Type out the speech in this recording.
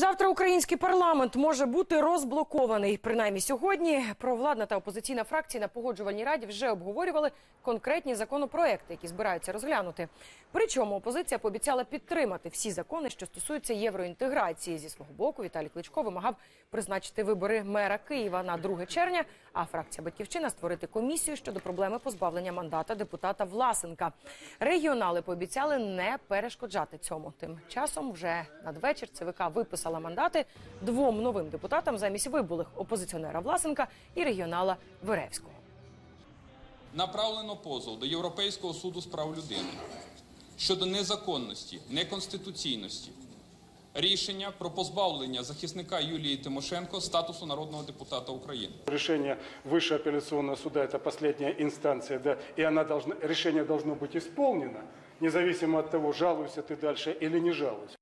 Завтра український парламент може бути розблокований. Принаймні сьогодні провладна та опозиційна фракції на погоджувальній раді вже обговорювали конкретні законопроекти, які збираються розглянути. Причому опозиція пообіцяла підтримати всі закони, що стосуються євроінтеграції. Зі свого боку Віталій Кличко вимагав призначити вибори мера Києва на 2 червня. А фракція Батьківщина створити комісію щодо проблеми позбавлення мандата депутата Власенка. Регіонали пообіцяли не перешкоджати цьому. Тим часом вже надвечір ЦВК виписала мандати двом новим депутатам замість вибулих опозиціонера Власенка і регіонала Веревського. Направлено позов до Європейського суду з прав людини щодо незаконності, неконституційності рішення про позбавлення захисника Юлії Тимошенко статусу народного депутата України. Решение Высшего апелляционного суда – это последняя инстанция, да, и она должна, решение должно быть исполнено, независимо от того, жалуешься ты дальше или не жалуешься.